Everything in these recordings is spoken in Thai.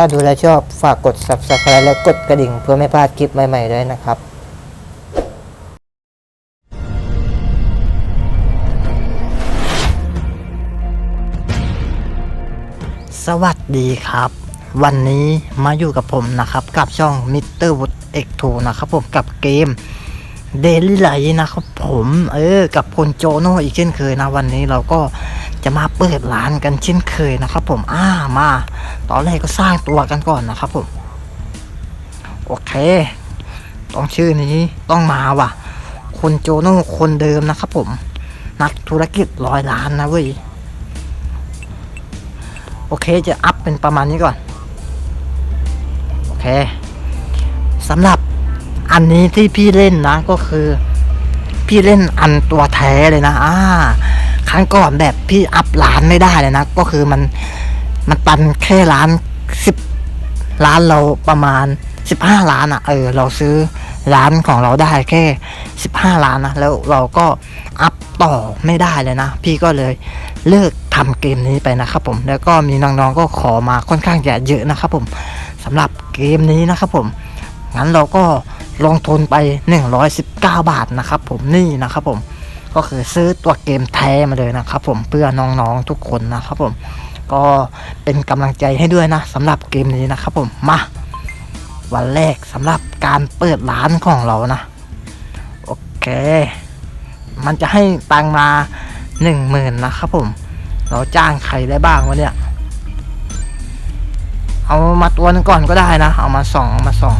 ถ้าดูแลชอบฝากกด subscribe และกดกระดิ่งเพื่อไม่พลาดคลิปใหม่ๆด้วยนะครับสวัสดีครับ วันนี้มาอยู่กับผมนะครับ กับช่อง Mr. Wood X2 นะครับผมกับเกม Daily Light นะครับผมเออกับคนโจโน่อีกเช่นเคยนะวันนี้เราก็จะมาเปิดร้านกันเช่นเคยนะครับผมอ่ามา ตอนแรกก็สร้างตัวกันก่อนนะครับผม โอเค ต้องชื่อนี้ต้องมาว่ะ คนโจโน่คนเดิมนะครับผม นักธุรกิจร้อยล้านนะเว้ย โอเคจะอัพเป็นประมาณนี้ก่อน โอเคสำหรับ อันนี้ที่พี่เล่นนะก็คือ พี่เล่นอันตัวแท้เลยนะ อ่า ครั้งก่อนแบบพี่อัพล้านไม่ได้เลยนะ ก็คือมันมันตันแค่ล้านสิบล้านเราประมาณสิบห้าล้านอะ่ะ เออ เราซื้อร้านของเราได้แค่สิบห้าล้านนะ แล้วเราก็อัพต่อไม่ได้เลยนะ พี่ก็เลยเลิกทำเกมนี้ไปนะครับผม แล้วก็มีน้องๆก็ขอมาค่อนข้างจะเยอะนะครับผมสำหรับเกมนี้นะครับผม งั้นเราก็ ลงทุนไป 119 บาทนะครับผมนี่นะครับผมก็คือซื้อตัวเกมแท้มาเลยนะครับผมเพื่อน้องๆทุกคนนะครับผมก็เป็นกำลังใจให้ด้วยนะสำหรับเกมนี้นะครับผมมาวันแรกสำหรับการเปิดร้านของเรานะ โอเค มันจะให้ตังมาหนึ่งหมื่นนะครับผม เราจ้างใครได้บ้างวะเนี่ย เอามาตัวนึงก่อนก็ได้นะ เอามาสองเอามาสอง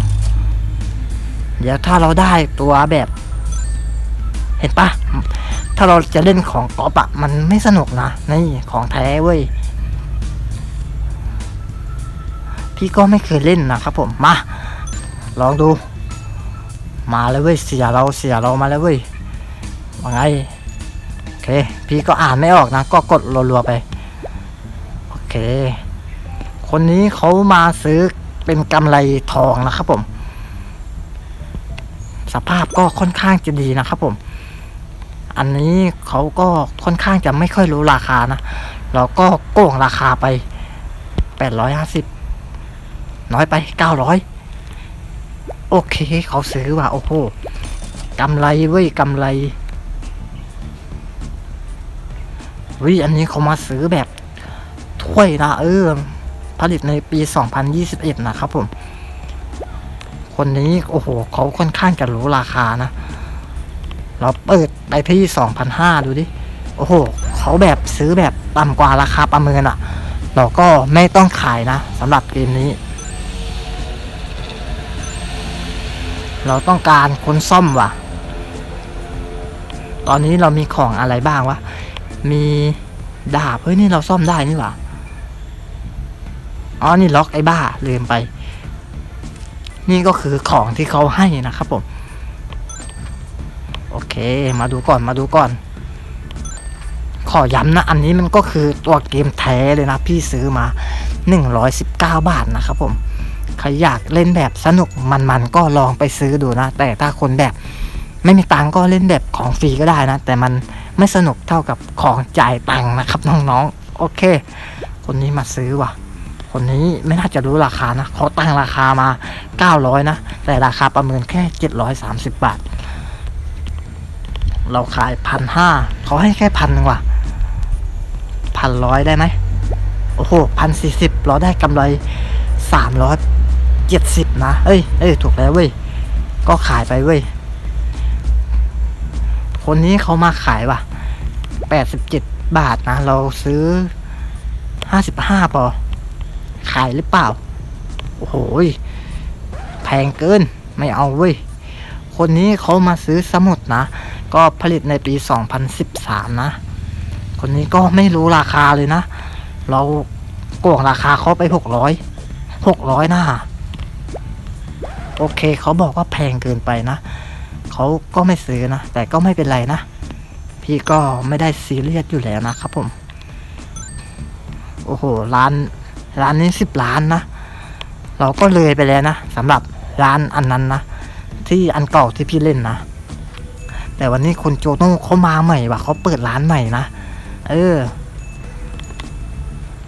เดี๋ยวถ้าเราได้ตัวแบบ เห็นปะถ้าเราจะเล่นของกอล์ฟอะมันไม่สนุกนะนี่ของแท้เว้ยพี่ก็ไม่เคยเล่นนะครับผมมา ลองดู มาเลยเว้ยเสียเราเสียเรามาแล้วเว้ยว่าไงโอเค พี่ก็อ่านไม่ออกนะ ก็กดรัวๆไป โอเค คนนี้เขามาซื้อเป็นกำไรทองนะครับผม สภาพก็ค่อนข้างจะดีนะครับผม อันนี้เขาก็ค่อนข้างจะไม่ค่อยรู้ราคานะเราก็โก่งราคาไปแปดร้อยห้าสิบน้อยไปเก้าร้อยโอเคเขาซื้อว่ะโอ้โหกำไรเว้ยกำไรวิอันนี้เขามาซื้อแบบถ้วยนะเออผลิตในปี 2021 นะครับผม คนนี้โอ้โหเขาค่อนข้างจะรู้ราคานะ เราเปิดไปที่2,500ดูดิ โอ้โหเขาแบบซื้อแบบต่ำกว่าราคาประเมินอะ่ะ เราก็ไม่ต้องขายนะสำหรับเกมนี้ เราต้องการคนซ่อมว่ะ ตอนนี้เรามีของอะไรบ้างวะ มีดาบเฮ้ยนี่เราซ่อมได้นี่หว่าอ๋อนี่ล็อกไอ้บ้าลืมไป นี่ก็คือของที่เขาให้นะครับผม โอเค มาดูก่อนมาดูก่อน ขอย้ำนะ อันนี้มันก็คือตัวเกมแท้เลยนะ พี่ซื้อมา 119 บาทนะครับผม ใครอยากเล่นแบบสนุกมันๆก็ลองไปซื้อดูนะ แต่ถ้าคนแบบไม่มีตังก็เล่นแบบของฟรีก็ได้นะ แต่มันไม่สนุกเท่ากับของจ่ายตังนะครับน้องๆ โอเค คนนี้มาซื้อว่ะ คนนี้ไม่น่าจะรู้ราคานะเขาตั้งราคามา 900 นะ แต่ราคาประเมินแค่ 730 บาท เราขายพันห้าเขาให้แค่พันนึงว่ะพันร้อยได้ไหมโอ้โหพันสี่สิบเราได้กำไรสามร้อยเจ็ดสิบนะ เอ้ยเอ้ยถูกแล้วเว้ย ก็ขายไปเว้ย คนนี้เขามาขายว่ะแปดสิบเจ็ดบาทนะ เราซื้อห้าสิบห้าปอ ขายหรือเปล่า โอ้โหแพงเกินไม่เอาเว้ย คนนี้เขามาซื้อสมุดนะ ก็ผลิตในปี 2013 นะ คนนี้ก็ไม่รู้ราคาเลยนะ เราโกงราคาเขาไป 600 600นะโอเคเขาบอกว่าแพงเกินไปนะเขาก็ไม่ซื้อนะ แต่ก็ไม่เป็นไรนะ พี่ก็ไม่ได้ซีเรียสอยู่แล้วนะครับผม โอ้โห ร้าน ร้านนี้สิบล้านนะ เราก็เลยไปแล้วนะสำหรับร้านอันนั้นนะ ที่อันเก่าที่พี่เล่นนะ แต่วันนี้คุณโจโน่เขามาใหม่ว่ะเขาเปิดร้านใหม่นะ เออ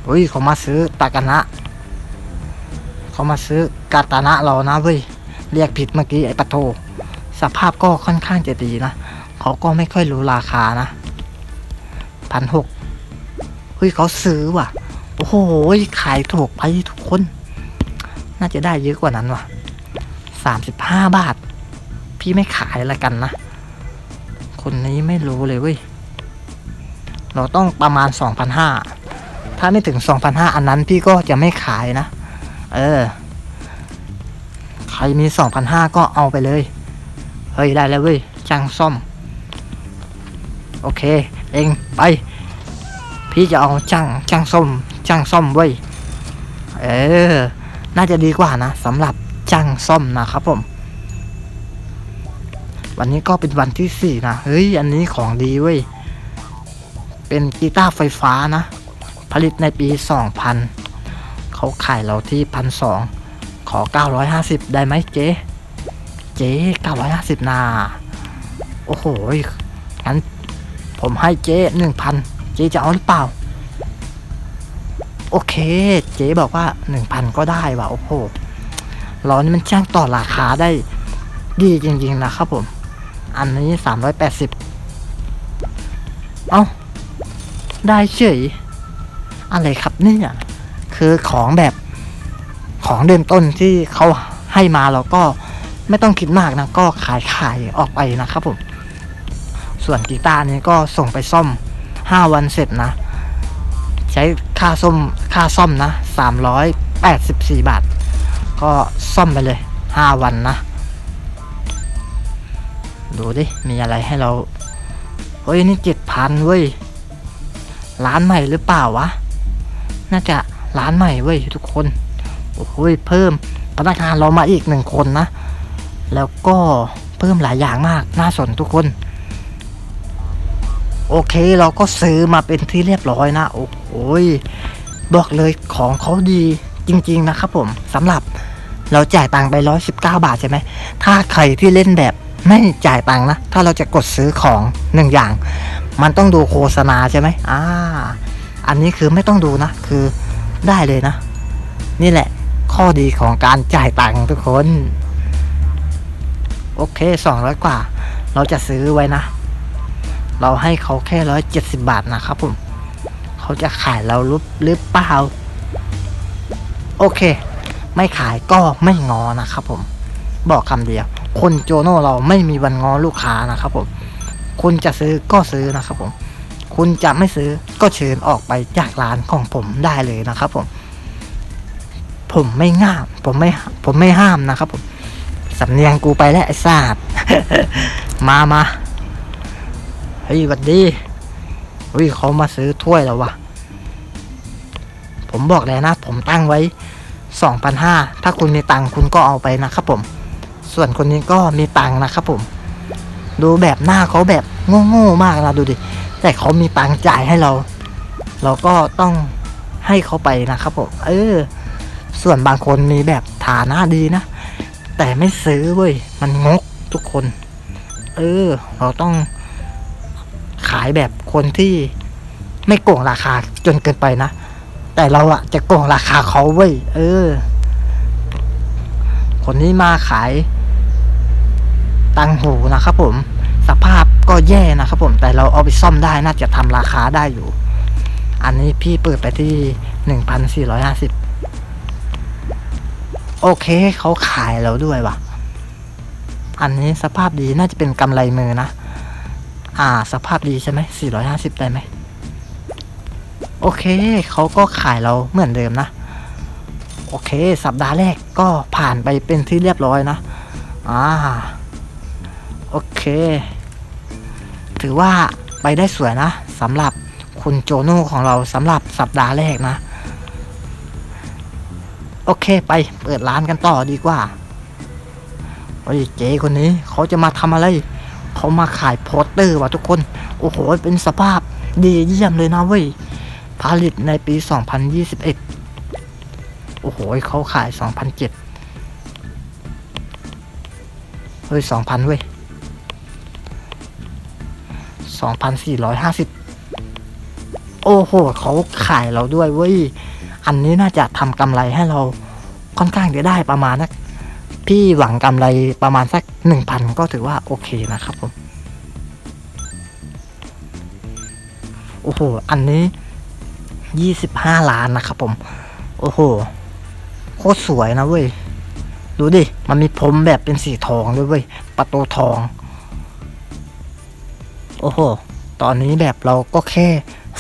เฮ้ยเขามาซื้อตากานะเขามาซื้อกาตานะเรานะเว้ยเรียกผิดเมื่อกี้ไอ้ปะโท สภาพก็ค่อนข้างจะดีนะเขาก็ไม่ค่อยรู้ราคานะพันหกเฮ้ยเขาซื้อว่ะ โอ้โหขายถูกไปทุกคน น่าจะได้เยอะกว่านั้นว่ะสามสิบห้าบาท พี่ไม่ขายละกันนะ คนนี้ไม่รู้เลยเว้ย เราต้องประมาณสองพันห้าถ้าไม่ถึงสองพันห้าอันนั้นพี่ก็จะไม่ขายนะ เออ ใครมีสองพันห้าก็เอาไปเลย เฮ้ย ได้แล้วเว้ยจ้างซ่อม โอเค เองไป พี่จะเอาจ้างจ้างซ่อม จ้างซ่อมเว้ยเออ น่าจะดีกว่านะสำหรับจ้างซ่อมนะครับผม วันนี้ก็เป็นวันที่สี่นะเฮ้ยอันนี้ของดีเว้ยเป็นกีตาร์ไฟฟ้านะ ผลิตในปี 2000 เขาขายเราที่พันสองขอ 950 ได้ไหมเจ๊เจ๊950 นา โอ้โหงั้นผมให้เจ๊1,000 เจ๊จะเอาหรือเปล่า โอเค เจ๊บอกว่า 1,000 ก็ได้ว่ะโอ้โหเรานมันช่างต่อราคาได้ดีจริงๆนะครับผม อันนี้ 380 เอ้า ได้เฉย อะไรครับเนี่ยคือของแบบของเดิมต้นที่เขาให้มาเราก็ไม่ต้องคิดมากนะ ก็ขายขายออกไปนะครับผม ส่วนกีตาร์นี้ก็ส่งไปซ่อม 5 วันเสร็จนะ ใช้ ค่าซ่อมค่าซ่อมนะ384บาท ก็ซ่อมไปเลย5วันนะ ดูดิ มีอะไรให้เรา เฮ้ย นี่เจ็ดพันเว้ย ร้านใหม่หรือเปล่าวะ น่าจะร้านใหม่เว้ยทุกคน โอ้โหเพิ่มพนักงานเรามาอีกหนึ่งคนนะ แล้วก็เพิ่มหลายอย่างมากน่าสนทุกคน โอเคเราก็ซื้อมาเป็นที่เรียบร้อยนะ โอ้โหบอกเลยของเขาดีจริง ๆ นะครับผมสำหรับเราจ่ายตังค์ไปร้อยสิบเก้าบาทใช่ไหม ถ้าใครที่เล่นแบบไม่จ่ายตังค์นะ ถ้าเราจะกดซื้อของหนึ่งอย่าง มันต้องดูโฆษณาใช่ไหมอ่า อันนี้คือไม่ต้องดูนะ คือได้เลยนะ นี่แหละ ข้อดีของการจ่ายตังค์ทุกคน โอเคสองร้อยกว่า เราจะซื้อไว้นะ เราให้เขาแค่ร้อยเจ็ดสิบาทนะครับผมเขาจะขายเรารุบหรือเปล่าโอเค ไม่ขายก็ไม่งอนะครับผม บอกคำเดียว คนโจโน่เราไม่มีวันงอลูกค้านะครับผม คุณจะซื้อก็ซื้อนะครับผม คุณจะไม่ซื้อก็เชิญออกไปจากร้านของผมได้เลยนะครับผม ผมไม่ง่าม ผมไม่ ผมไม่ห้ามนะครับผม สำเนียงกูไปแล้วไอ้ซาดมามา ฮ้ยหวัดดีเฮ้ยเขามาซื้อถ้วยแล้ววะผมบอกเลยนะ ผมตั้งไว้สองพันห้าถ้าคุณมีตังคุณก็เอาไปนะครับผม ส่วนคนนี้ก็มีตังนะครับผม ดูแบบหน้าเขาแบบโง่ๆมากนะดูดิ แต่เขามีตังจ่ายให้เรา เราก็ต้องให้เขาไปนะครับผม เออ ส่วนบางคนมีแบบฐานะดีนะ แต่ไม่ซื้อเว้ย มันงกทุกคน เออ เราต้อง ขายแบบคนที่ไม่โกงราคาจนเกินไปนะ แต่เราอะจะโกงราคาเขาเว้ยเออ คนนี้มาขาย ตังหูนะครับผม สภาพก็แย่นะครับผม แต่เราเอาไปซ่อมได้น่าจะทำราคาได้อยู่ อันนี้พี่เปิดไปที่หนึ่งพันสี่ร้อยห้าสิบโอเคเขาขายเราด้วยว่ะ อันนี้สภาพดีน่าจะเป็นกำไรมือนะ อ่า สภาพดีใช่ไหมสี่ร้อยห้าสิบได้ไหม โอเค เขาก็ขายเราเหมือนเดิมนะ โอเค สัปดาห์แรกก็ผ่านไปเป็นที่เรียบร้อยนะ อ่า โอเค ถือว่าไปได้สวยนะสำหรับคุณโจโน่ของเราสำหรับสัปดาห์แรกนะ โอเคไปเปิดร้านกันต่อดีกว่าโอ้ยเจ๊คนนี้เขาจะมาทำอะไร เขามาขายโปสเตอร์ว่ะทุกคน โอ้โห เป็นสภาพดีเยี่ยมเลยนะเว้ย ผลิตในปี 2021 โอ้โห เขาขาย 2007เฮ้ย 2,000 เว้ย 2,450 โอ้โห เขาขายเราด้วยเว้ย อันนี้น่าจะทำกำไรให้เราค่อนข้างจะได้ประมาณนัก พี่หวังกำไรประมาณสักหนึ่งพันก็ถือว่าโอเคนะครับผม โอ้โห อันนี้ยี่สิบห้าล้านนะครับผม โอ้โห โคตรสวยนะเว้ย ดูดิ มันมีพรมแบบเป็นสีทองด้วยเว้ย ประตูทอง โอ้โห ตอนนี้แบบเราก็แค่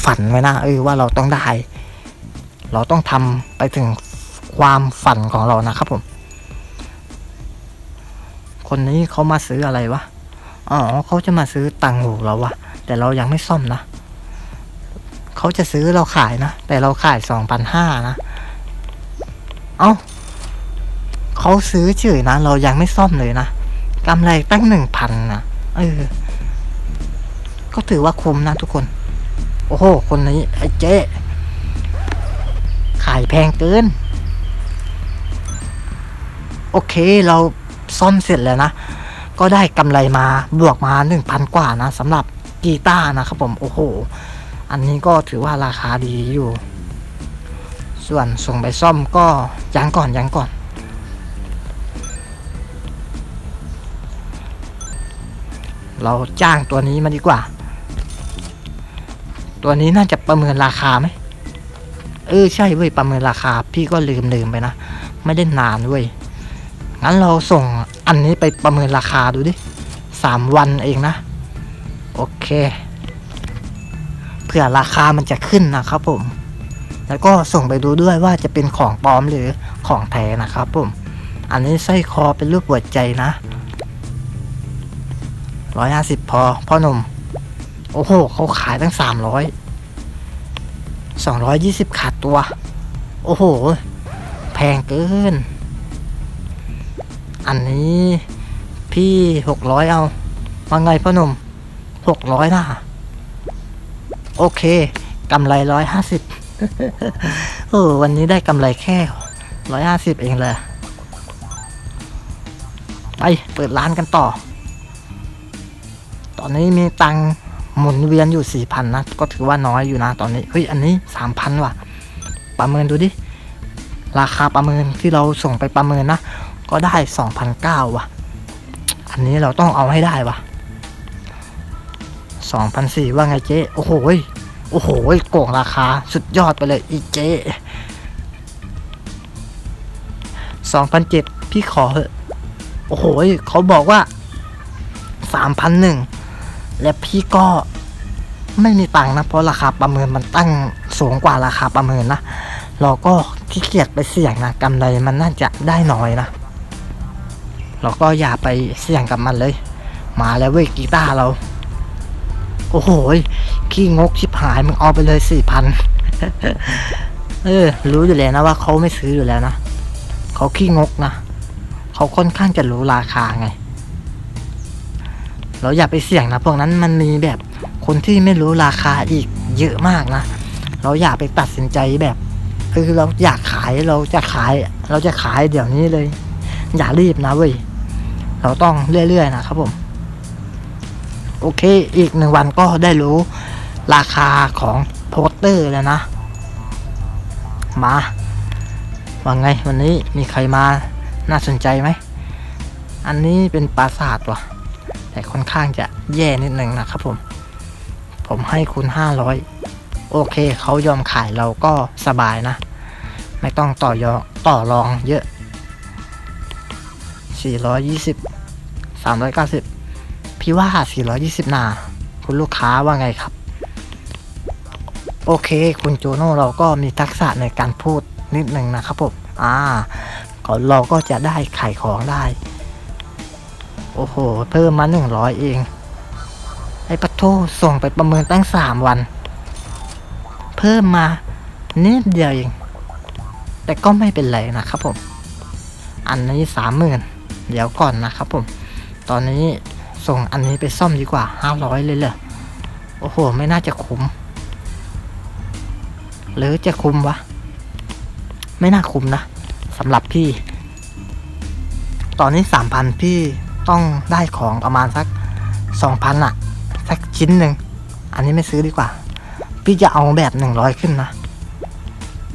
ฝันไว้นะเออว่าเราต้องได้ เราต้องทำไปถึงความฝันของเรานะครับผม คนนี้เขามาซื้ออะไรวะ อ๋อเขาจะมาซื้อตังหูเราวะ แต่เรายังไม่ซ่อมนะ เขาจะซื้อเราขายนะ แต่เราขายสองพันห้านะ เอ้าเขาซื้อเฉยนะ เรายังไม่ซ่อมเลยนะกำไรตั้งหนึ่งพันนะ เออ ก็ถือว่าคุ้มนะทุกคน โอ้โห คนนี้ไอ้เจ๊ขายแพงเกิน โอเคเรา ซ่อมเสร็จแล้วนะ ก็ได้กำไรมาบวกมาหนึ่งพันกว่านะสำหรับกีตาร์นะครับผมโอ้โห อันนี้ก็ถือว่าราคาดีอยู่ ส่วนส่งไปซ่อมก็ยังก่อนยังก่อน เราจ้างตัวนี้มาดีกว่า ตัวนี้น่าจะประเมินราคาไหมเออใช่เว้ยประเมินราคา พี่ก็ลืมลืมไปนะ ไม่ได้นานเว้ยงั้นเราส่ง อันนี้ไปประเมินราคาดูดิสามวันเองนะ โอเคเผื่อราคามันจะขึ้นนะครับผม แล้วก็ส่งไปดูด้วยว่าจะเป็นของปลอมหรือของแท้นะครับผม อันนี้ไส้คอเป็นรูปหัวใจนะร้อยห้าสิบพอพ่อหนุ่ม โอ้โห เขาขายตั้งสามร้อยสองร้อยยี่สิบขาดตัว โอ้โห แพงเกิน อันนี้ พี่หกร้อยเอาว่าไงพ่อหนุ่มหกร้อยนะโอเคกำไรร้อยห้าสิบเออวันนี้ได้กำไรแค่ร้อยห้าสิบเองเลยไปเปิดร้านกันต่อ ตอนนี้มีตังหมุนเวียนอยู่สี่พันนะ ก็ถือว่าน้อยอยู่นะตอนนี้ เฮ้ย อันนี้สามพันว่ะ ประเมินดูดิ ราคาประเมินที่เราส่งไปประเมินนะ ก็ได้สองพันเก้าว่ะ อันนี้เราต้องเอาให้ได้ว่ะสองพันสี่ว่าไงเจ๊ โอ้โหโอ้โหโกงราคาสุดยอดไปเลยอีเจ๊สองพันเจ็ดพี่ขอเหอะ โอ้โหเขาบอกว่าสามพันหนึ่งและพี่ก็ไม่มีตังค์นะ เพราะราคาประเมินมันตั้งสูงกว่าราคาประเมินนะ เราก็ขี้เกียจไปเสี่ยงนะกำไรมันน่าจะได้น้อยนะ เราก็อย่าไปเสี่ยงกับมันเลย มาแล้วเว้ยกีตาร์เรา โอ้โหขี้งกชิบหายมึงเอาไปเลยสี่พันเออ รู้อยู่แล้วนะว่าเขาไม่ซื้ออยู่แล้วนะเขาขี้งกนะเขาค่อนข้างจะรู้ราคาไง เราอย่าไปเสี่ยงนะพวกนั้นมันมีแบบคนที่ไม่รู้ราคาอีกเยอะมากนะเราอย่าไปตัดสินใจแบบคือเราอยากขายเราจะขาย เราจะขายเดี๋ยวนี้เลย อย่ารีบนะเว้ย เราต้องเรื่อย ๆ นะครับผม โอเค อีกหนึ่งวันก็ได้รู้ราคาของโปสเตอร์แล้วนะ มาว่าไงวันนี้มีใครมาน่าสนใจไหม อันนี้เป็นปราสาทว่ะ แต่ค่อนข้างจะแย่นิดหนึ่งนะครับผม ผมให้คุณห้าร้อยโอเคเขายอมขายเราก็สบายนะ ไม่ต้องต่อยอต่อรองเยอะ สี่ร้อยยี่สิบสามร้อยเก้าสิบพี่ว่าสี่ร้อยี่สิบนา คุณลูกค้าว่าไงครับ โอเค คุณโจโน่เราก็มีทักษะในการพูดนิดหนึ่งนะครับผม อ่าก็เราก็จะได้ขายของได้ โอ้โห เพิ่มมาหนึ่งร้อยเอง ไอ้ปะโทส่งไปประเมินตั้งสามวัน เพิ่มมานิดเดียวเอง แต่ก็ไม่เป็นไรนะครับผม อันนี้สามหมื่น เดี๋ยวก่อนนะครับผม ตอนนี้ส่งอันนี้ไปซ่อมดีกว่าห้าร้อยเลยเหรอ โอ้โห ไม่น่าจะคุ้ม หรือจะคุ้มวะ ไม่น่าคุ้มนะสำหรับพี่ ตอนนี้สามพันพี่ต้องได้ของประมาณสักสองพันอะสักชิ้นหนึ่ง อันนี้ไม่ซื้อดีกว่า พี่จะเอาแบบหนึ่งร้อยขึ้นนะ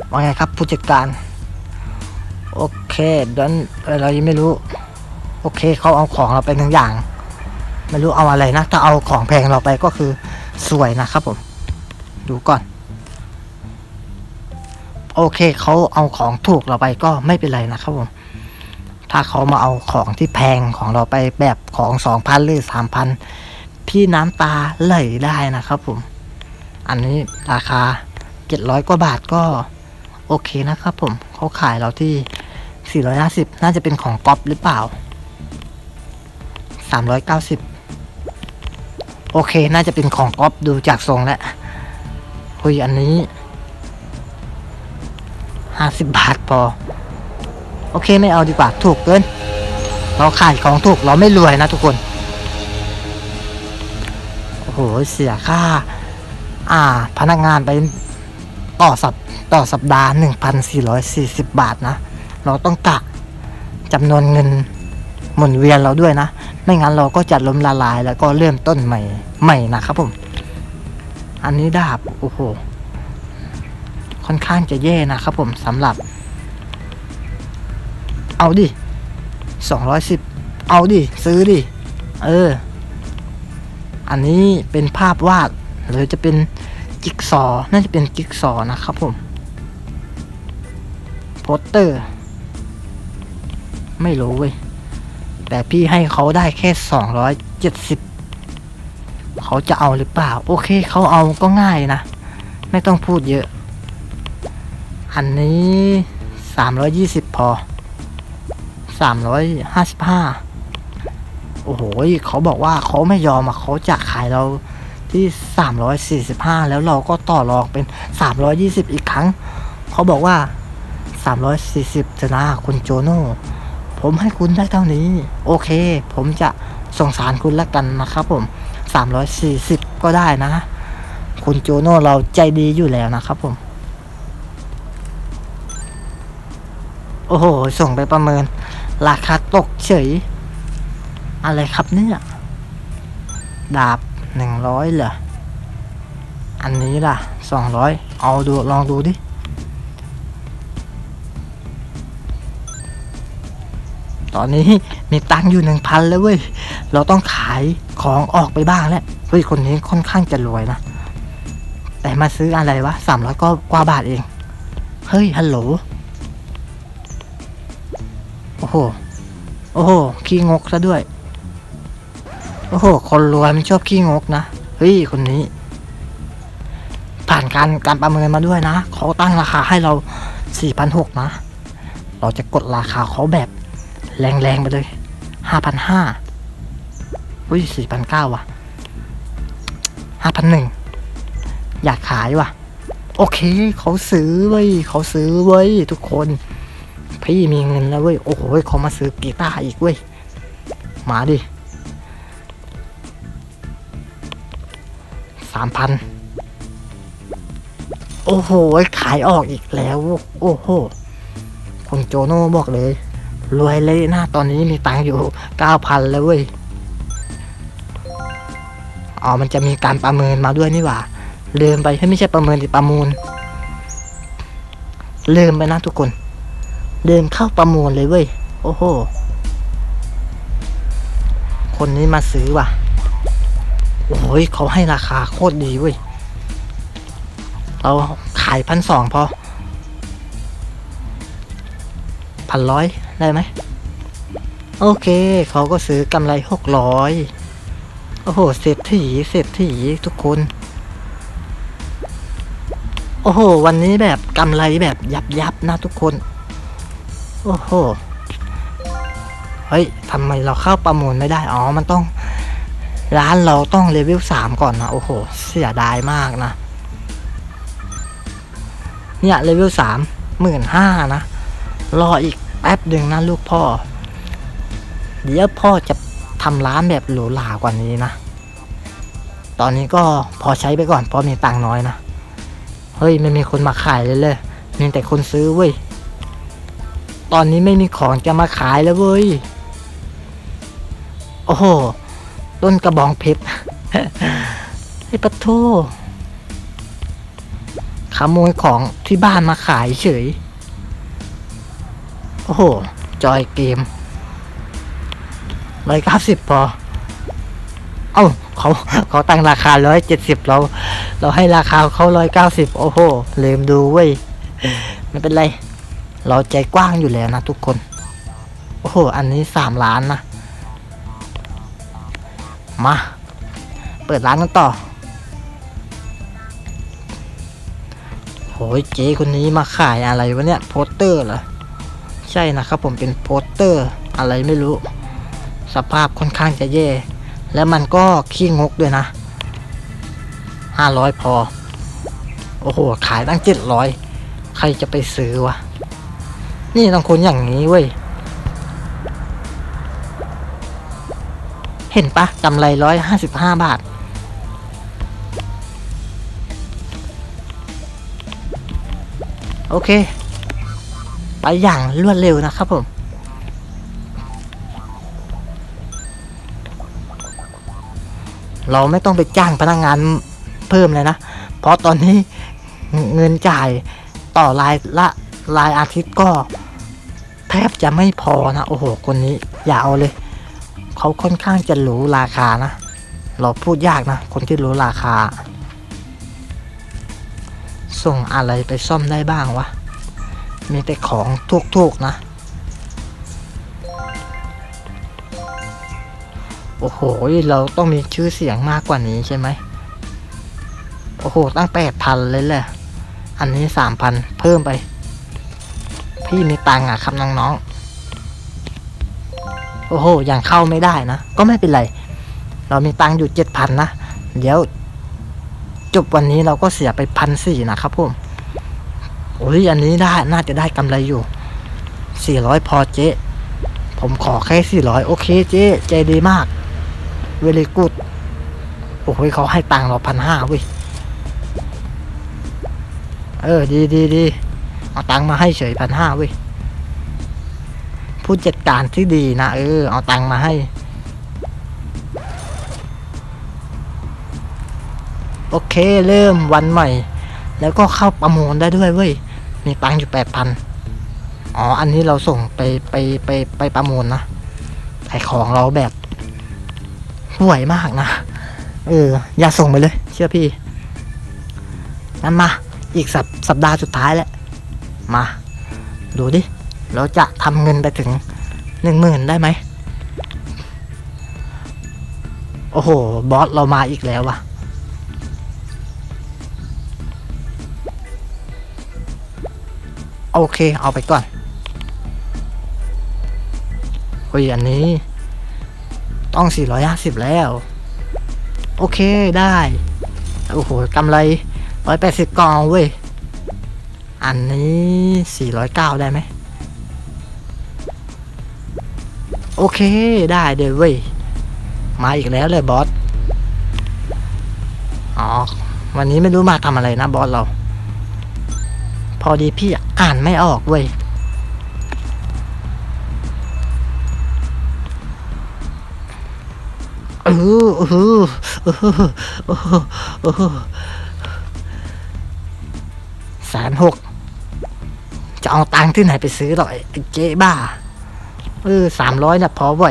ว่าไงครับผู้จัดการ โอเคดอนเออเรายังไม่รู้ โอเคเขาเอาของเราไปหนึ่งอย่าง ไม่รู้เอาอะไรนะ ถ้าเอาของแพงเราไปก็คือสวยนะครับผม ดูก่อน โอเคเขาเอาของถูกเราไปก็ไม่เป็นไรนะครับผม ถ้าเขามาเอาของที่แพงของเราไปแบบของสองพันหรือสามพันพี่น้ำตาไหลได้นะครับผม อันนี้ราคาเจ็ดร้อยกว่าบาทก็โอเคนะครับผมเขาขายเราที่ 450 น่าจะเป็นของก๊อปหรือเปล่า 390 โอเค น่าจะเป็นของก๊อปดูจากทรงแล้วคุยอันนี้ 50 บาทพอ โอเคไม่เอาดีกว่าถูกเกิน เราขายของถูกเราไม่รวยนะทุกคน โอ้โห เสียค่า อ่า พนักงานไปต่อสัปต่อสัปดาห์ 1,440 บาทนะ เราต้องกะจำนวนเงินหมุนเวียนเราด้วยนะ ไม่งั้นเราก็จะล้มละลายแล้วก็เริ่มต้นใหม่ใหม่นะครับผม อันนี้ดาบโอ้โหค่อนข้างจะแย่นะครับผมสำหรับ เอาดิ210เอาดิ ซื้อดิ เออ อันนี้เป็นภาพวาด หรือจะเป็นจิ๊กซอ น่าจะเป็นจิ๊กซอนะครับผมโปสเตอร์ ไม่รู้เว้ย แต่พี่ให้เขาได้แค่ 270 เขาจะเอาหรือเปล่า โอเคเขาเอาก็ง่ายนะ ไม่ต้องพูดเยอะ อันนี้ 320 พอ 355 โอ้โหเขาบอกว่าเขาไม่ยอมอะเขาจะขายเราที่ 345 แล้วเราก็ต่อรองเป็น 320 อีกครั้ง เขาบอกว่า 340ชนะคุณโจโน่ ผมให้คุณได้เท่านี้ โอเค ผมจะสงสารคุณละกันนะครับผม 340 ก็ได้นะ คุณโจโน่เราใจดีอยู่แล้วนะครับผม โอ้โห ส่งไปประเมิน ราคาตกเฉย อะไรครับเนี่ย ดาบหนึ่งร้อยเหรอ อันนี้ล่ะสองร้อยเอาดูลองดูดิ ตอนนี้มีตังค์อยู่หนึ่งพันแล้วเว้ย เราต้องขายของออกไปบ้างแล้ว เฮ้ย คนนี้ค่อนข้างจะรวยนะ แต่มาซื้ออะไรวะสามร้อยก็กว่าบาทเอง เฮ้ย ฮัลโหล โอ้โห โอ้โห ขี้งกซะด้วย โอ้โห คนรวยมันชอบขี้งกนะ เฮ้ย คนนี้ ผ่านการการประเมินมาด้วยนะ เขาตั้งราคาให้เรา 4,600นะ เราจะกดราคาเขาแบบ แรงๆไปเลย5,500อุ้ย4,900ว่ะ5,100อยากขายว่ะ โอเค เขาซื้อเว้ยเขาซื้อเว้ยทุกคน พี่มีเงินแล้วเว้ย โอ้โหเขามาซื้อกีตาร์อีกเว้ย มาดิสามพันโอ้โห ขายออกอีกแล้ว โอ้โห คุณโจโน่บอกเลย รวยเลยนะ ตอนนี้มีตังค์อยู่เก้าพันแล้วเว้ยอ๋อ มันจะมีการประเมินมาด้วยนี่หว่าลืมไปให้ไม่ใช่ประเมินแต่ประมูลลืมไปนะทุกคนเดินเข้าประมูลเลยเว้ยโอ้โหคนนี้มาซื้อว่ะโอ้ยเขาให้ราคาโคตรดีเว้ยเราขายพันสองพอ พันร้อยได้ไหม โอเค เขาก็ซื้อกำไรหกร้อยโอ้โหเศรษฐีเศรษฐีทุกคน โอ้โห วันนี้แบบกำไรแบบยับยับนะทุกคน โอ้โห เฮ้ยทำไมเราเข้าประมูลไม่ได้ อ๋อ มันต้อง ร้านเราต้องเลเวลสามก่อนนะ โอ้โห เสียดายมากนะ เนี่ยเลเวลสามหมื่นห้านะ รออีกแป๊บหนึ่งนะลูกพ่อ เดี๋ยวพ่อจะทำร้านแบบหรูหรากว่านี้นะ ตอนนี้ก็พอใช้ไปก่อนเพราะมีตังค์น้อยนะ เฮ้ยไม่มีคนมาขายเลยเลย มีแต่คนซื้อเว้ย ตอนนี้ไม่มีของจะมาขายแล้วเว้ย โอ้โห ต้นกระบองเพชรไอ้ปะโทขโมยของที่บ้านมาขายเฉย โอ้โห จอยเกมร้อยเก้าสิบพอ เอ้าเขาเขาตั้งราคาร้อยเจ็ดสิบเรา เราให้ราคาเขาร้อยเก้าสิบโอ้โหลืมดูเว้ยไม่เป็นไร เราใจกว้างอยู่แล้วนะทุกคน โอ้โห อันนี้สามล้านนะ มา เปิดร้านกันต่อโหยเจ๊คนนี้มาขายอะไรวะเนี่ยโปสเตอร์เหรอ ใช่นะครับผมเป็นโปสเตอร์อะไรไม่รู้ สภาพค่อนข้างจะแย่ แล้วมันก็ขี้งกด้วยนะห้าร้อยพอ โอ้โห ขายตั้งเจ็ดร้อยใครจะไปซื้อวะ นี่ต้องคนอย่างนี้เว้ย เห็นปะกำไรร้อยห้าสิบห้าบาทโอเค ไปอย่างรวดเร็วนะครับผมเราไม่ต้องไปจ้างพนักงานเพิ่มเลยนะ เพราะตอนนี้เงินจ่ายต่อรายละรายอาทิตย์ก็แทบจะไม่พอนะ โอ้โห คนนี้อย่าเอาเลย เขาค่อนข้างจะรู้ราคานะ เราพูดยากนะ คนที่รู้ราคา ส่งอะไรไปซ่อมได้บ้างวะ มีแต่ของถูกๆนะ โอ้โห เราต้องมีชื่อเสียงมากกว่านี้ใช่ไหม โอ้โห ตั้งแปดพันเลยแหละ อันนี้สามพันเพิ่มไป พี่มีตังค์อะครับน้องๆ โอ้โห ยังเข้าไม่ได้นะ ก็ไม่เป็นไร เรามีตังค์อยู่เจ็ดพันนะ เดี๋ยว จบวันนี้เราก็เสียไปพันสี่นะครับผม โอ้ยอันนี้ได้น่าจะได้กำไรอยู่สี่ร้อยพอเจ๊ผมขอแค่สี่ร้อยโอเคเจ๊ใจดีมากเวลีกูดโอ้ยเขาให้ตังค์เราพันห้าเว้ยเออดีดีดีเอาตังค์มาให้เฉยพันห้าเว้ยผู้จัดการที่ดีนะเออเอาตังค์มาให้ โอเคเริ่มวันใหม่ แล้วก็เข้าประมูลได้ด้วยเว้ย มีตังค์อยู่แปดพันอ๋อ อันนี้เราส่งไปไปไปไปประมูลนะไอของเราแบบห่วยมากนะ เออ อย่าส่งไปเลย เชื่อพี่งั้นมา อีกสัปสัปดาห์สุดท้ายแล้ว มา ดูดิ เราจะทำเงินไปถึงหนึ่งหมื่นได้ไหม โอ้โห บอสเรามาอีกแล้ววะ โอเค เอาไปก่อนเฮ้ยอันนี้ ต้อง 450 แล้ว โอเคได้ โอ้โหกำไร 180 กองเว้ย อันนี้ 409 ได้ไหม โอเคได้เดี๋ยวเว้ย มาอีกแล้วเลยบอส อ๋อ วันนี้ไม่รู้มาทำอะไรนะบอสเรา พอดีพี่ อ่านไม่ออกเว้ยเออเออเออเออแสนหกจะเอาตังค์ที่ไหนไปซื้อหรอไอ้เจ๊บ้า เออสามร้อยน่ะพอไหว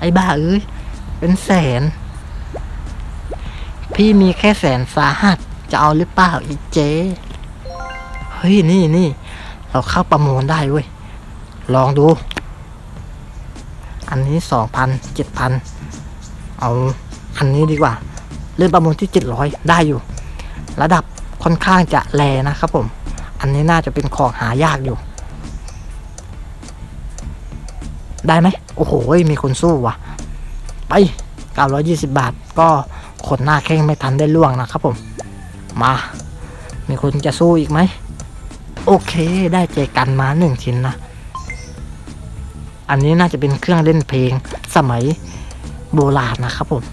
ไอ้บ้าเอ้ยเป็นแสน พี่มีแค่แสนสาหัสจะเอาหรือเปล่าอีเจ๊ เฮ้ยนี่นี่เราเข้าประมูลได้เว้ย ลองดู อันนี้สองพันเจ็ดพันเอาอันนี้ดีกว่า เริ่มประมูลที่เจ็ดร้อยได้อยู่ ระดับค่อนข้างจะแรนะครับผม อันนี้น่าจะเป็นของหายากอยู่ ได้ไหมโอ้โห มีคนสู้ว่ะ ไป 920 บาท ก็ขนหน้าแข้งไม่ทันได้ล่วงนะครับผม มา มีคนจะสู้อีกไหม โอเค ได้เจกันมาหนึ่งชิ้นนะ อันนี้น่าจะเป็นเครื่องเล่นเพลงสมัยโบราณนะครับผม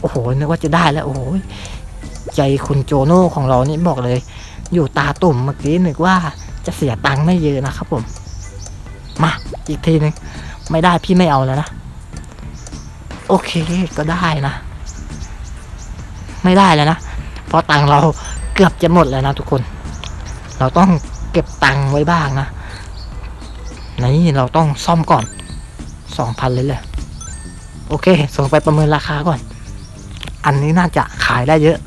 โอ้โห นึกว่าจะได้แล้ว โอ้โห ใจคุณโจโน่ของเรานี่บอกเลย อยู่ตาตุ่มเมื่อกี้นึกว่าจะเสียตังค์ไม่เยอะนะครับผม มา อีกทีหนึง ไม่ได้พี่ไม่เอาแล้วนะ โอเคก็ได้นะ ไม่ได้แล้วนะ เพราะตังค์เราเกือบจะหมดแล้วนะทุกคน เราต้องเก็บตังค์ไว้บ้างนะนี่เราต้องซ่อมก่อนสองพันเลยเลยโอเค ส่งไปประเมินราคาก่อน อันนี้น่าจะขายได้เยอะ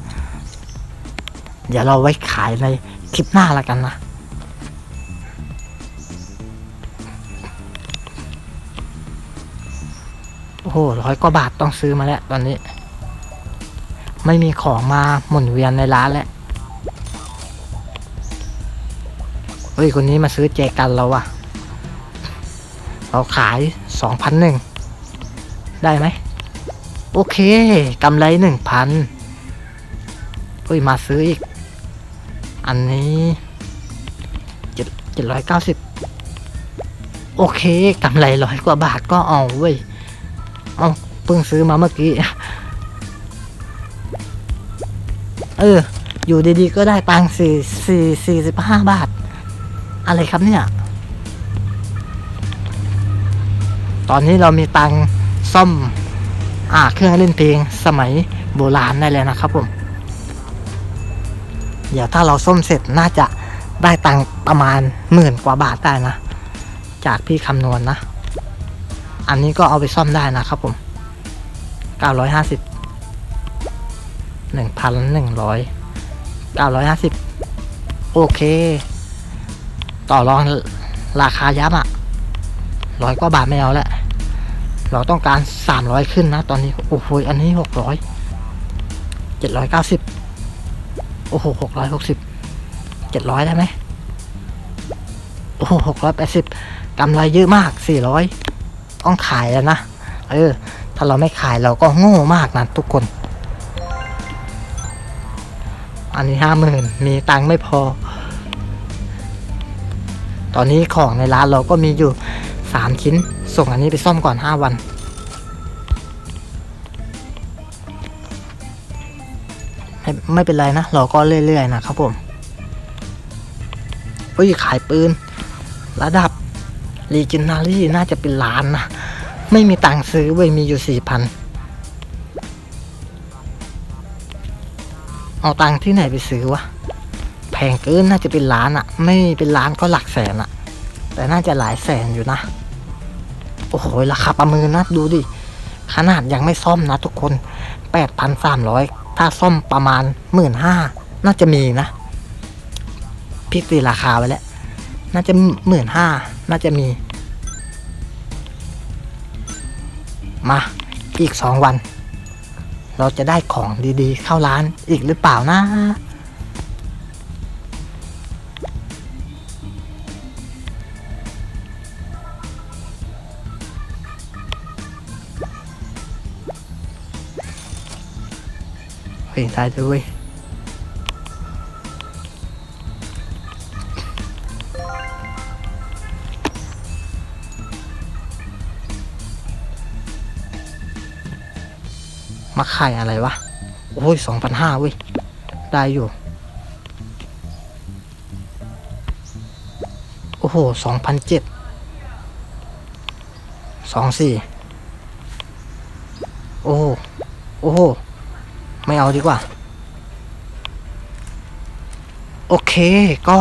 เดี๋ยวเราไว้ขายในคลิปหน้าละกันนะโอ้โหร้อยกว่าบาทต้องซื้อมาแล้วตอนนี้ ไม่มีของมาหมุนเวียนในร้านแล้ว เฮ้ย คนนี้มาซื้อแจกันเราอะเราขายสองพันหนึ่งได้ไหม โอเคกำไรหนึ่งพันเฮ้ย มาซื้ออีก อันนี้เจ็ดเจ็ดร้อยเก้าสิบโอเคกำไรร้อยกว่าบาทก็เอาเว้ยเอาเพิ่งซื้อมาเมื่อกี้ เออ อยู่ดีๆก็ได้ตังค์สี่สี่สี่สิบห้าบาท อะไรครับเนี่ย ตอนนี้เรามีตังซ่อม อ่า เครื่องเล่นเพลงสมัยโบราณได้เลยนะครับผม เดี๋ยวถ้าเราซ่อมเสร็จน่าจะได้ตังประมาณหมื่นกว่าบาทได้นะ จากพี่คำนวณนะอันนี้ก็เอาไปซ่อมได้นะครับผมเก้าร้อยห้าสิบหนึ่งพันหนึ่งร้อยเก้าร้อยห้าสิบโอเค ต่อรองราคายับอะร้อยกว่าบาทไม่เอาแล้วเราต้องการสามร้อยขึ้นนะ ตอนนี้ โอ้โหอันนี้หกร้อยเจ็ดร้อยเก้าสิบโอ้โหหกร้อยหกสิบเจ็ดร้อยได้ไหมโอ้โหหกร้อยแปดสิบกำไรเยอะมากสี่ร้อยต้องขายแล้วนะ เออ ถ้าเราไม่ขายเราก็โง่มากนะทุกคน อันนี้ห้าหมื่นมีตังค์ไม่พอ ตอนนี้ของในร้านเราก็มีอยู่สามชิ้น ส่งอันนี้ไปซ่อมก่อนห้าวัน ไม่ไม่เป็นไรนะ เราก็เรื่อย ๆ นะครับผมเฮ้ยขายปืน ระดับรีจินารี่น่าจะเป็นล้านนะ ไม่มีตังค์ซื้อเว้ยมีอยู่สี่พันเอาตังค์ที่ไหนไปซื้อวะ แพงเกินน่าจะเป็นล้านอะไม่เป็นล้านก็หลักแสนอะแต่น่าจะหลายแสนอยู่นะ โอ้โหราคาประเมินนะดูดิ ขนาดยังไม่ซ่อมนะทุกคนแปดพันสามร้อยถ้าซ่อมประมาณหมื่นห้าน่าจะมีนะพี่ตีราคาไว้แล้ว น่าจะหมื่นห้าน่าจะมี มาอีกสองวัน เราจะได้ของดีๆ เข้าร้านอีกหรือเปล่านะ เฮ้ยได้ด้วยมาขายอะไรวะ โอ้ยสองพันห้าเว้ย ได้อยู่ โอ้โหสองพันเจ็ดสองสี่โอ้โห โอ้โห เอาดีกว่า โอเคก็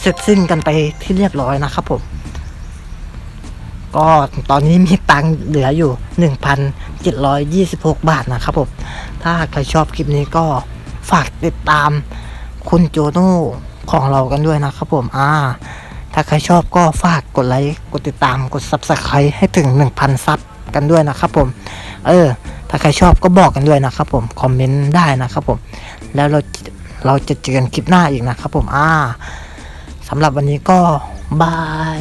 เสร็จสิ้นกันไปที่เรียบร้อยนะครับผม ก็ตอนนี้มีตังค์เหลืออยู่ 1,726 บาทนะครับผม ถ้าใครชอบคลิปนี้ก็ฝากติดตามคุณโจโน่ของเรากันด้วยนะครับผม อ่า ถ้าใครชอบก็ฝากกดไลค์ กดติดตาม กด Subscribe ให้ถึง 1,000 ซับกันด้วยนะครับผม เออ ถ้าใครชอบก็บอกกันด้วยนะครับผม คอมเมนต์ได้นะครับผม แล้วเราเราจะเจอกันคลิปหน้าอีกนะครับผม อ่าสำหรับวันนี้ก็บาย